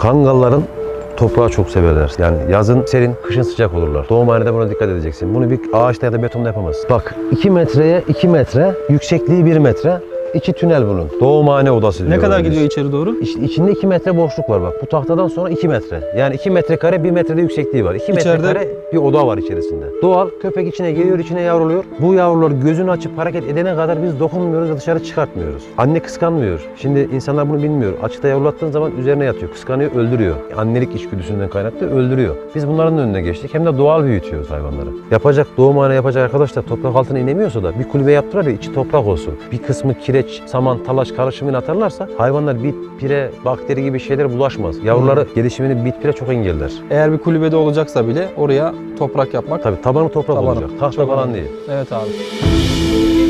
Kangalların toprağı çok severler. Yani yazın serin, kışın sıcak olurlar. Doğumhanede buna dikkat edeceksin. Bunu bir ağaçta ya da betonda yapamazsın. Bak 2 metreye 2 metre, yüksekliği 1 metre. İki tünel bunun. Doğumhane odası Ne diyoruz kadar gidiyor içeri doğru? İşte içinde 2 metre boşluk var bak. Bu tahtadan sonra 2 metre. Yani 2 metrekare 1 metrede yüksekliği var. 2 İçeride- metrekare bir oda var içerisinde. Doğal köpek içine giriyor, içine yavruluyor. Bu yavrular gözünü açıp hareket edene kadar biz dokunmuyoruz ve dışarı çıkartmıyoruz. Anne kıskanmıyor. Şimdi insanlar bunu bilmiyor. Açıkta yavrulattığın zaman üzerine yatıyor. Kıskanıyor, öldürüyor. Annelik içgüdüsünden kaynaklı öldürüyor. Biz bunların önüne geçtik. Hem de doğal büyütüyoruz hayvanları. Yapacak doğumhane yapacak arkadaşlar toprak altına inemiyorsa da bir kulübe yaptılar ya içi toprak olsun. Bir kısmı kireç, saman, talaş karışımını atarlarsa hayvanlar bit, pire, bakteri gibi şeyler bulaşmaz. Yavruları gelişimini bit, pire çok engeller. Eğer bir kulübede olacaksa bile oraya toprak yapmak. Tabii tabanı toprak Tabanı. olacak. Tahta falan değil. Evet abi.